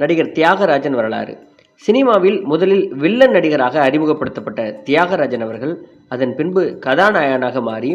நடிகர் தியாகராஜன் வரலாறு. சினிமாவில் முதலில் வில்லன் நடிகராக அறிமுகப்படுத்தப்பட்ட தியாகராஜன் அவர்கள் அதன் பின்பு கதாநாயகனாக மாறி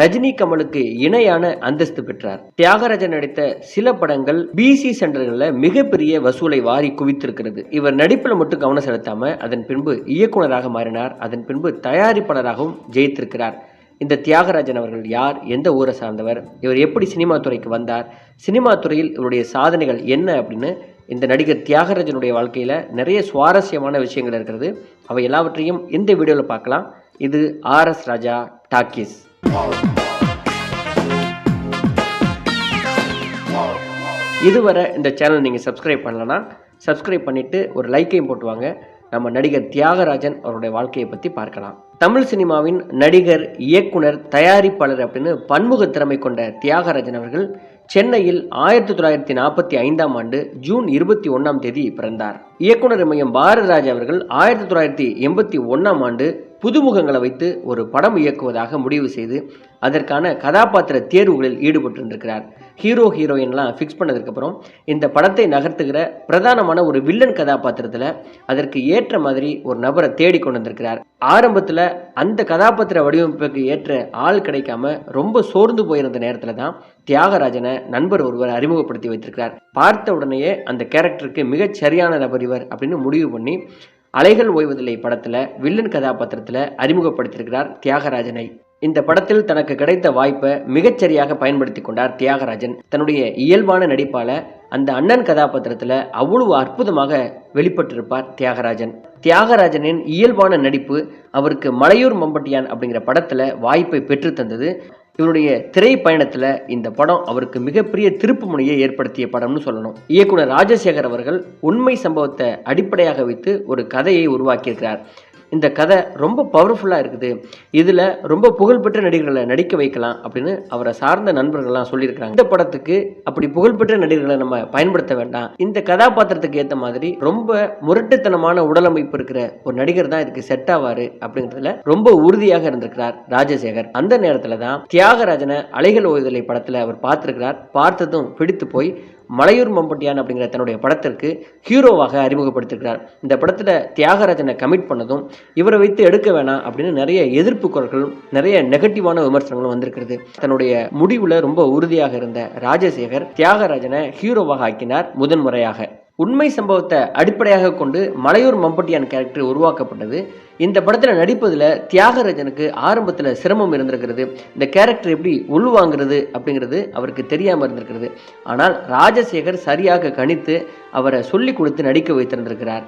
ரஜினி கமலுக்கு இணையான அந்தஸ்து பெற்றார். தியாகராஜன் நடித்த சில படங்கள் பிசி சென்டர்களில் மிகப்பெரிய வசூலை வாரி குவித்திருக்கிறது. இவர் நடிப்பில் மட்டும் கவனம் செலுத்தாம அதன் பின்பு இயக்குனராக மாறினார். அதன் பின்பு தயாரிப்பாளராகவும் ஜெயித்திருக்கிறார். இந்த தியாகராஜன் அவர்கள் யார்? எந்த ஊரை சார்ந்தவர்? இவர் எப்படி சினிமா துறைக்கு வந்தார்? சினிமா துறையில் இவருடைய சாதனைகள் என்ன அப்படின்னு இந்த நடிகர் தியாகராஜனுடைய வாழ்க்கையில் நிறைய சுவாரஸ்யமான விஷயங்கள் இருக்கிறது. அவை எல்லாவற்றையும் இந்த வீடியோவில் பார்க்கலாம். இது ஆர்எஸ் ராஜா டாக்கீஸ். இதுவரை இந்த சேனல் நீங்கள் சப்ஸ்கிரைப் பண்ணலன்னா சப்ஸ்கிரைப் பண்ணிவிட்டு ஒரு லைக்கையும் போட்டுவாங்க. நம்ம நடிகர் தியாகராஜன் அவருடைய வாழ்க்கையை பற்றி பார்க்கலாம். தமிழ் சினிமாவின் நடிகர் இயக்குனர் தயாரிப்பாளர் அப்படின்னு பன்முக திறமை கொண்ட தியாகராஜன் அவர்கள் சென்னையில் ஆயிரத்தி தொள்ளாயிரத்தி நாற்பத்தி ஐந்தாம் ஆண்டு ஜூன் இருபத்தி ஒன்றாம் தேதி பிறந்தார். இயக்குனர் மையம் பாரதிராஜ் அவர்கள் ஆயிரத்தி தொள்ளாயிரத்தி எண்பத்தி ஒன்றாம் ஆண்டு புதுமுகங்களை வைத்து ஒரு படம் இயக்குவதாக முடிவு செய்து அதற்கான கதாபாத்திர தேர்வுகளில் ஈடுபட்டிருந்திருக்கிறார். ஹீரோ ஹீரோயின்லாம் ஃபிக்ஸ் பண்ணதுக்கப்புறம் இந்த படத்தை நகர்த்துகிற பிரதானமான ஒரு வில்லன் கதாபாத்திரத்தில் அதற்கு ஏற்ற மாதிரி ஒரு நபரை தேடி கொண்டு வந்திருக்கிறார் ஆரம்பத்தில் அந்த கதாபாத்திர வடிவமைப்புக்கு ஏற்ற ஆள் கிடைக்காம ரொம்ப சோர்ந்து போயிருந்த நேரத்தில் தான் தியாகராஜனை நண்பர் ஒருவர் அறிமுகப்படுத்தி வைத்திருக்கிறார். பார்த்த உடனேயே அந்த கேரக்டருக்கு மிகச் சரியான நபர் இவர் அப்படின்னு முடிவு பண்ணி அலைகள் ஓய்வதில்லை படத்தில் வில்லன் கதாபாத்திரத்தில் அறிமுகப்படுத்தியிருக்கிறார் தியாகராஜனை. இந்த படத்தில் தனக்கு கிடைத்த வாய்ப்பை மிகச்சரியாக பயன்படுத்தி கொண்டார் தியாகராஜன். தன்னுடைய இயல்பான நடிப்பால அந்த அண்ணன் கதாபாத்திரத்தில் அவ்வளவு அற்புதமாக வெளிப்பட்டிருப்பார் தியாகராஜன். தியாகராஜனின் இயல்பான நடிப்பு அவருக்கு மலையூர் மம்பட்டியான் அப்படிங்கிற படத்தில் வாய்ப்பை பெற்று தந்தது. இவருடைய திரை பயணத்தில் இந்த படம் அவருக்கு மிகப்பெரிய திருப்பு முனையை ஏற்படுத்திய படம்னு சொல்லணும். இயக்குனர் ராஜசேகர் அவர்கள் உண்மை சம்பவத்தை அடிப்படையாக வைத்து ஒரு கதையை உருவாக்கியிருக்கிறார். இந்த கதை ரொம்ப பவர்ஃபுல்லாக இருக்குது. இதில் ரொம்ப புகழ்பெற்ற நடிகர்களை நடிக்க வைக்கலாம் அப்படின்னு அவரை சார்ந்த நண்பர்கள்லாம் சொல்லியிருக்கிறாங்க. இந்த படத்துக்கு அப்படி புகழ்பெற்ற நடிகர்களை நம்ம பயன்படுத்த வேண்டாம். இந்த கதாபாத்திரத்துக்கு ஏற்ற மாதிரி ரொம்ப முரட்டுத்தனமான உடலமைப்பு இருக்கிற ஒரு நடிகர் தான் இதுக்கு செட் ஆவாரு அப்படிங்கிறதுல ரொம்ப உறுதியாக இருந்திருக்கிறார் ராஜசேகர். அந்த நேரத்தில் தான் தியாகராஜனை அலைகள் ஓய்தலை படத்தில் அவர் பார்த்துருக்கிறார். பார்த்ததும் பிடித்து போய் மலையூர் மம்பட்டியான் அப்படிங்கிற தன்னுடைய படத்திற்கு ஹீரோவாக அறிமுகப்படுத்திருக்கிறார். இந்த படத்தில் தியாகராஜனை கமிட் பண்ணதும் இவரை வைத்து எடுக்க வேணாம் அப்படின்னு நிறைய எதிர்ப்பு குரல்களும் நிறைய நெகட்டிவான விமர்சனங்களும் வந்திருக்கிறது. தன்னுடைய முடிவில் ரொம்ப உறுதியாக இருந்த ராஜசேகர் தியாகராஜனை ஹீரோவாக ஆக்கினார் முதன்முறையாக. உண்மை சம்பவத்தை அடிப்படையாக கொண்டு மலையூர் மம்பட்டியான் கேரக்டர் உருவாக்கப்பட்டது. இந்த படத்தில் நடிப்பதில் தியாகராஜனுக்கு ஆரம்பத்தில் சிரமம் இருந்திருக்கிறது. இந்த கேரக்டர் எப்படி உள்வாங்கிறது அப்படிங்கிறது அவருக்கு தெரியாமல் இருந்திருக்கிறது. ஆனால் ராஜசேகர் சரியாக கணித்து அவரை சொல்லி கொடுத்து நடிக்க வைத்திருந்திருக்கிறார்.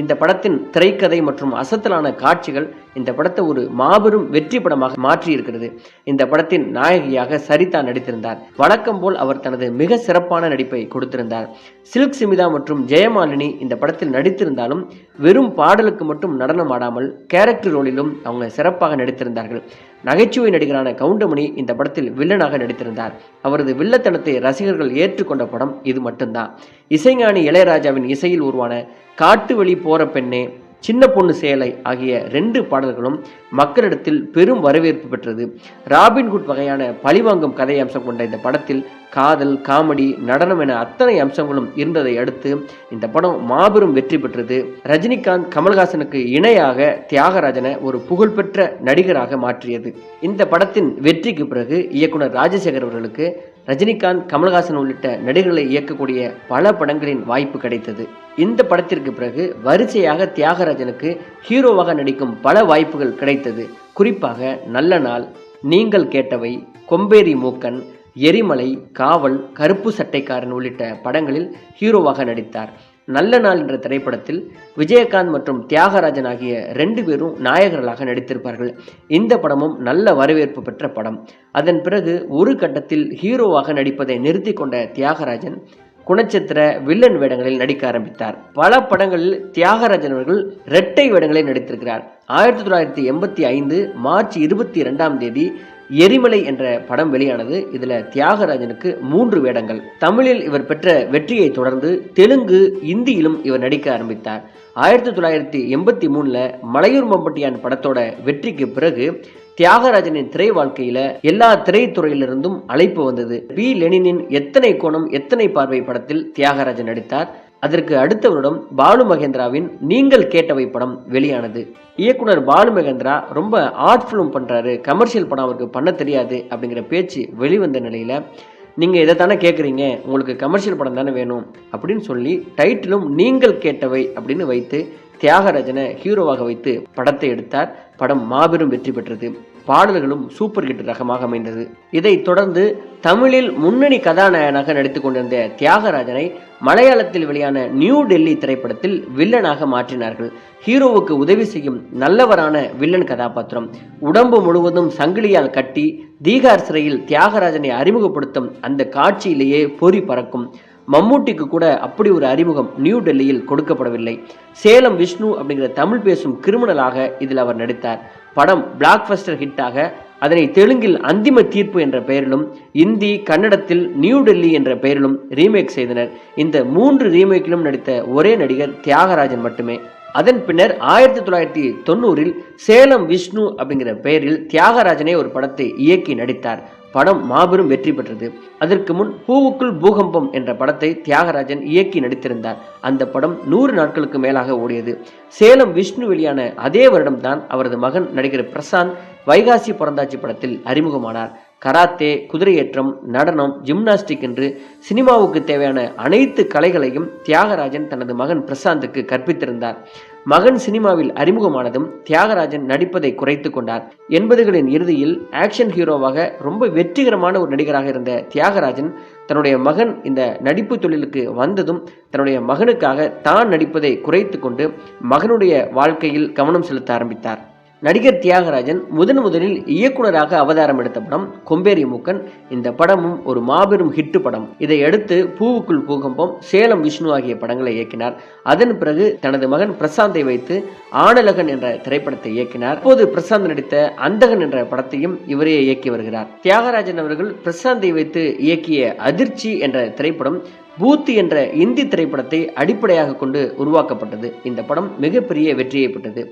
இந்த படத்தின் திரைக்கதை மற்றும் அசத்தலான காட்சிகள் இந்த படத்தை ஒரு மாபெரும் வெற்றி படமாக மாற்றி இருக்கிறது இந்த படத்தின் நாயகியாக சரிதா நடித்திருந்தார். வழக்கம் போல் அவர் தனது மிக சிறப்பான நடிப்பை கொடுத்திருந்தார். சில்க் சிமிதா மற்றும் ஜெயமாலினி இந்த படத்தில் நடித்திருந்தாலும் வெறும் பாடலுக்கு மட்டும் நடனம் ஆடாமல் கேரக்டர் ரோலிலும் அவங்க சிறப்பாக நடித்திருந்தார்கள். நகைச்சுவை நடிகரான கவுண்டமணி இந்த படத்தில் வில்லனாக நடித்திருந்தார். அவரது வில்லத்தனத்தை ரசிகர்கள் ஏற்றுக்கொண்ட படம் இது மட்டும்தான். இசைஞானி இளையராஜாவின் இசையில் உருவான காட்டு வழி போற பெண்ணே சின்ன பொண்ணு சேலை ஆகிய ரெண்டு பாடல்களும் மக்களிடத்தில் பெரும் வரவேற்பு பெற்றது. ராபின்ஹுட் வகையான பழிவாங்கும் கதை அம்சம் கொண்ட இந்த படத்தில் காதல் காமெடி நடனம் என அத்தனை அம்சங்களும் இருந்ததை அடுத்து இந்த படம் மாபெரும் வெற்றி பெற்றது. ரஜினிகாந்த் கமல்ஹாசனுக்கு இணையாக தியாகராஜனை ஒரு புகழ்பெற்ற நடிகராக மாற்றியது. இந்த படத்தின் வெற்றிக்கு பிறகு இயக்குனர் ராஜசேகர் அவர்களுக்கு ரஜினிகாந்த் கமல்ஹாசன் உள்ளிட்ட நடிகர்களை இயக்கக்கூடிய பல படங்களின் வாய்ப்பு கிடைத்தது. இந்த படத்திற்கு பிறகு வரிசையாக தியாகராஜனுக்கு ஹீரோவாக நடிக்கும் பல வாய்ப்புகள் கிடைத்தது. குறிப்பாக நல்ல நாள் நீங்கள் கேட்டவை கொம்பேரி மூக்கன் எரிமலை காவல் கருப்பு சட்டைக்காரன் உள்ளிட்ட படங்களில் ஹீரோவாக நடித்தார். நல்ல நாள் என்ற திரைப்படத்தில் விஜயகாந்த் மற்றும் தியாகராஜன் ஆகிய ரெண்டு பேரும் நாயகர்களாக நடித்திருப்பார்கள். இந்த படமும் நல்ல வரவேற்பு பெற்ற படம். அதன் பிறகு ஒரு கட்டத்தில் ஹீரோவாக நடிப்பதை நிறுத்தி கொண்ட தியாகராஜன் குணச்சித்திர வில்லன் வேடங்களில் நடிக்க ஆரம்பித்தார். பல படங்களில் தியாகராஜன் அவர்கள் இரட்டை வேடங்களில் நடித்திருக்கிறார். ஆயிரத்தி தொள்ளாயிரத்தி எண்பத்தி ஐந்து மார்ச் இருபத்தி இரண்டாம் தேதி எரிமலை என்ற படம் வெளியானது. இதில் தியாகராஜனுக்கு மூன்று வேடங்கள். தமிழில் இவர் பெற்ற வெற்றியை தொடர்ந்து தெலுங்கு இந்தியிலும் இவர் நடிக்க ஆரம்பித்தார். ஆயிரத்தி தொள்ளாயிரத்தி எண்பத்தி மூணில் மலையூர் மம்பட்டியான் படத்தோட வெற்றிக்கு பிறகு தியாகராஜனின் திரை வாழ்க்கையில எல்லா திரைத்துறையிலிருந்தும் அழைப்பு வந்தது. பி. லெனினின் எத்தனை கோணம் எத்தனை பார்வை படத்தில் தியாகராஜன் நடித்தார்? அதற்கு அடுத்த வருடம் பாலு மகேந்திராவின் நீங்கள் கேட்டவை படம் வெளியானது. இயக்குனர் பாலு மகேந்திரா ரொம்ப ஆர்ட் ஃபிலிம் பண்ணுறாரு கமர்ஷியல் படம் அவருக்கு பண்ண தெரியாது அப்படிங்கிற பேச்சு வெளிவந்த நிலையில் நீங்கள் இதை தானே கேட்குறீங்க உங்களுக்கு கமர்ஷியல் படம் தானே வேணும்? அப்படின்னு சொல்லி டைட்டிலும் நீங்கள் கேட்டவை அப்படின்னு வைத்து தியாகராஜனை ஹீரோவாக வைத்து படத்தை எடுத்தார். படம் மாபெரும் வெற்றி பெற்றது. பாடல்களும் சூப்பர் ஹிட் ரகமாக அமைந்தது. இதைத் தொடர்ந்து தமிழில் முன்னணி கதாநாயகனாக நடித்துக் கொண்டிருந்த தியாகராஜனை மலையாளத்தில் வெளியான நியூ டெல்லி திரைப்படத்தில் வில்லனாக மாற்றினார்கள். ஹீரோவுக்கு உதவி செய்யும் நல்லவரான வில்லன் கதாபாத்திரம் உடம்பு முழுவதும் சங்கிலியால் கட்டி தீகார் சிறையில் தியாகராஜனை அறிமுகப்படுத்தும் அந்த காட்சியிலேயே பொறி பறக்கும். மம்மூட்டிக்கு கூட அப்படி ஒரு அறிமுகம் நியூ டெல்லியில் கொடுக்கப்படவில்லை. சேலம் விஷ்ணு அப்படிங்கிற தமிழ் பேசும் கிரிமினலாக இதில் அவர் நடித்தார். படம் பிளாக்பஸ்டர் ஹிட்டாக அதனை தெலுங்கில் அந்திம தீர்ப்பு என்ற பெயரிலும் இந்தி கன்னடத்தில் நியூ டெல்லி என்ற பெயரிலும் ரீமேக் செய்தனர். இந்த மூன்று ரீமேக்கிலும் நடித்த ஒரே நடிகர் தியாகராஜன் மட்டுமே. அதன் பின்னர் ஆயிரத்தி தொள்ளாயிரத்தி தொண்ணூறில் சேலம் விஷ்ணு அப்படிங்கிற பெயரில் தியாகராஜனே ஒரு படத்தை இயக்கி நடித்தார். படம் மாபெரும் வெற்றி பெற்றது. அதற்கு முன் பூவுக்குள் பூகம்பம் என்ற படத்தை தியாகராஜன் இயக்கி நடித்திருந்தார். அந்த படம் நூறு நாட்களுக்கு மேலாக ஓடியது. சேலம் விஷ்ணு வெளியான அதே வருடம்தான் அவரது மகன் நடிகர் பிரசாந்த் வைகாசி பிறந்தாச்சி படத்தில் அறிமுகமானார். கராத்தே குதிரையேற்றம் நடனம் ஜிம்னாஸ்டிக் என்று சினிமாவுக்கு தேவையான அனைத்து கலைகளையும் தியாகராஜன் தனது மகன் பிரசாந்துக்கு கற்பித்திருந்தார். மகன் சினிமாவில் அறிமுகமானதும் தியாகராஜன் நடிப்பதை குறைத்து கொண்டார். எண்பதுகளின் இறுதியில் ஆக்ஷன் ஹீரோவாக ரொம்ப வெற்றிகரமான ஒரு நடிகராக இருந்த தியாகராஜன் தன்னுடைய மகன் இந்த நடிப்பு தொழிலுக்கு வந்ததும் தன்னுடைய மகனுக்காக தான் நடிப்பதை குறைத்து கொண்டு மகனுடைய வாழ்க்கையில் கவனம் செலுத்த ஆரம்பித்தார். நடிகர் தியாகராஜன் முதன் முதலில் இயக்குனராக அவதாரம் எடுத்த படம் கொம்பேரி மூக்கன். இந்த படமும் ஒரு மாபெரும் ஹிட்டு படம். இதை அடுத்து பூவுக்குள் பூகம்பம் சேலம் விஷ்ணு ஆகிய படங்களை இயக்கினார். அதன் பிறகு தனது மகன் பிரசாந்தை வைத்து ஆனலகன் என்ற திரைப்படத்தை இயக்கினார். அப்போது பிரசாந்த் நடித்த அந்தகன் என்ற படத்தையும் இவரே இயக்கி வருகிறார். தியாகராஜன் அவர்கள் பிரசாந்தை வைத்து இயக்கிய அதிர்ச்சி என்ற திரைப்படம் பூத் என்ற இந்தி திரைப்படத்தை அடிப்படையாக கொண்டு உருவாக்கப்பட்டது. இந்த படம் மிகப்பெரிய வெற்றியை பெற்றது.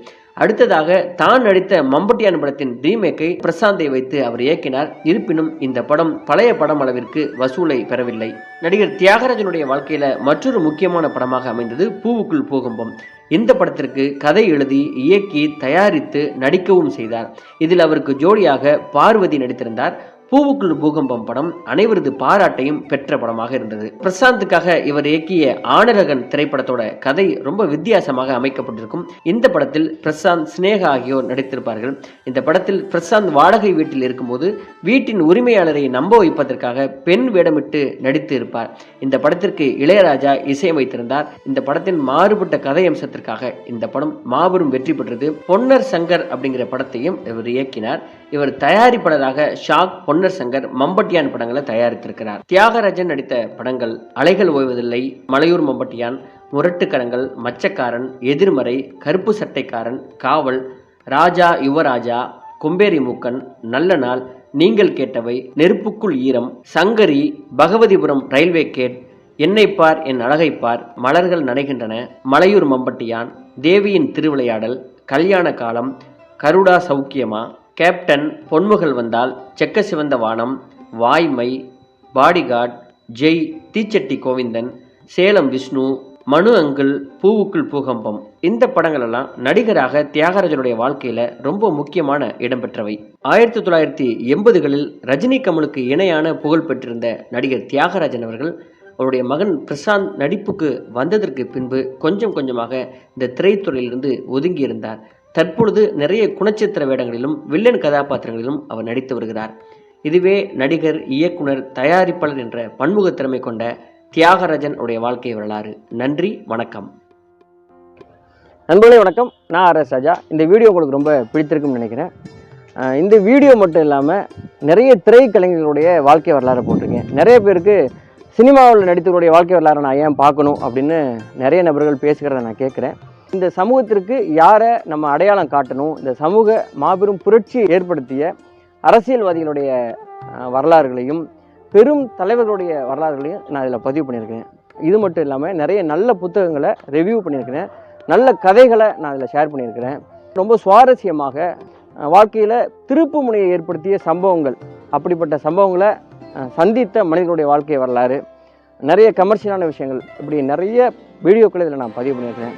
அடுத்ததாக தான் நடித்த மம்பட்டியான் படத்தின் ரீமேக்கை பிரசாந்தை வைத்து அவர் இயக்கினார். இருப்பினும் இந்த படம் பழைய படம் அளவிற்கு வசூலை பெறவில்லை. நடிகர் தியாகராஜனுடைய வாழ்க்கையில மற்றொரு முக்கியமான படமாக அமைந்தது பூவுக்குள் பூகம்பம். இந்த படத்திற்கு கதை எழுதி இயக்கி தயாரித்து நடிக்கவும் செய்தார். இதில் அவருக்கு ஜோடியாக பார்வதி நடித்திருந்தார். பூவுக்குள் பூகம்பம் படம் அனைவரது பாராட்டையும் பெற்ற படமாக இருந்தது. பிரசாந்துக்காக இவர் இயக்கிய ஆனரகன் திரைப்படத்தோட கதை ரொம்ப வித்தியாசமாக அமைக்கப்பட்டிருக்கும். இந்த படத்தில் பிரசாந்த் சினேகா ஆகியோர் நடித்திருப்பார்கள். இந்த படத்தில் பிரசாந்த் வாடகை வீட்டில் இருக்கும்போது வீட்டின் உரிமையாளரை நம்ப வைப்பதற்காக பெண் வேடமிட்டு நடித்து இருப்பார் இந்த படத்திற்கு இளையராஜா இசையமைத்திருந்தார். இந்த படத்தின் மாறுபட்ட கதை அம்சத்திற்காக இந்த படம் மாபெரும் வெற்றி பெற்றது. பொன்னர் சங்கர் அப்படிங்கிற படத்தையும் இவர் இயக்கினார். இவர் தயாரிப்பாளராக ஷாக் பொன்னர் சங்கர் மம்பட்டியான் படங்களை தயாரித்திருக்கிறார். தியாகராஜன் நடித்த படங்கள் அலைகள் ஓய்வதில்லை மலையூர் மம்பட்டியான் முரட்டுக்கரங்கள் மச்சக்காரன் எதிர்மறை கருப்பு சட்டைக்காரன் காவல் ராஜா யுவராஜா கொம்பேரி மூக்கன் நல்ல நாள் நீங்கள் கேட்டவை நெருப்புக்குள் ஈரம் சங்கரி பகவதிபுரம் ரயில்வே கேட் என்னை பார் என் அழகை பார் மலர்கள் நனைகின்றன மலையூர் மம்பட்டியான் தேவியின் திருவிளையாடல் கல்யாண காலம் கருடா சௌக்கியமா கேப்டன் பொன்முகல் வந்தால் செக்க சிவந்த வானம் வாய்மை பாடிகார்ட் ஜெய் தீச்சட்டி கோவிந்தன் சேலம் விஷ்ணு மனு அங்கிள் பூவுக்குள் பூகம்பம். இந்த படங்களெல்லாம் நடிகராக தியாகராஜனுடைய வாழ்க்கையில ரொம்ப முக்கியமான இடம்பெற்றவை ஆயிரத்தி தொள்ளாயிரத்தி எண்பதுகளில் ரஜினி கமலுக்கு இணையான புகழ் பெற்றிருந்த நடிகர் தியாகராஜன் அவர்கள் அவருடைய மகன் பிரசாந்த் நடிப்புக்கு வந்ததற்கு பின்பு கொஞ்சம் கொஞ்சமாக இந்த திரைத்துறையிலிருந்து ஒதுங்கி இருந்தார் தற்பொழுது நிறைய குணச்சித்திர வேடங்களிலும் வில்லன் கதாபாத்திரங்களிலும் அவர் நடித்து வருகிறார். இதுவே நடிகர் இயக்குனர் தயாரிப்பாளர் என்ற பன்முக திறமை கொண்ட தியாகராஜன் உடைய வாழ்க்கை வரலாறு. நன்றி வணக்கம். நண்பர்களே வணக்கம். நான் ஆர் எஸ் ராஜா. இந்த வீடியோ உங்களுக்கு ரொம்ப பிடித்திருக்கும்னு நினைக்கிறேன். இந்த வீடியோ மட்டும் இல்லாமல் நிறைய திரைக்கலைஞர்களுடைய வாழ்க்கை வரலாறு போட்டிருக்கேன். நிறைய பேருக்கு சினிமாவில் நடித்தவருடைய வாழ்க்கை வரலாறு நான் ஏன் பார்க்கணும் அப்படின்னு நிறைய நபர்கள் பேசுகிறத நான் கேட்குறேன். இந்த சமூகத்திற்கு யாரை நம்ம அடையாளம் காட்டணும்? இந்த சமூக மாபெரும் புரட்சியை ஏற்படுத்திய அரசியல்வாதிகளுடைய வரலாறுகளையும் பெரும் தலைவர்களுடைய வரலாறுகளையும் நான் இதில் பதிவு பண்ணியிருக்கேன். இது மட்டும் இல்லாமல் நிறைய நல்ல புத்தகங்களை ரிவ்யூ பண்ணியிருக்கிறேன். நல்ல கதைகளை நான் இதில் ஷேர் பண்ணியிருக்கிறேன். ரொம்ப சுவாரஸ்யமாக வாழ்க்கையில் திருப்பு முனையை ஏற்படுத்திய சம்பவங்கள் அப்படிப்பட்ட சம்பவங்களை சந்தித்த மனிதனுடைய வாழ்க்கை வரலாறு நிறைய கமர்ஷியலான விஷயங்கள் இப்படி நிறைய வீடியோக்களை இதில் நான் பதிவு பண்ணியிருக்கிறேன்.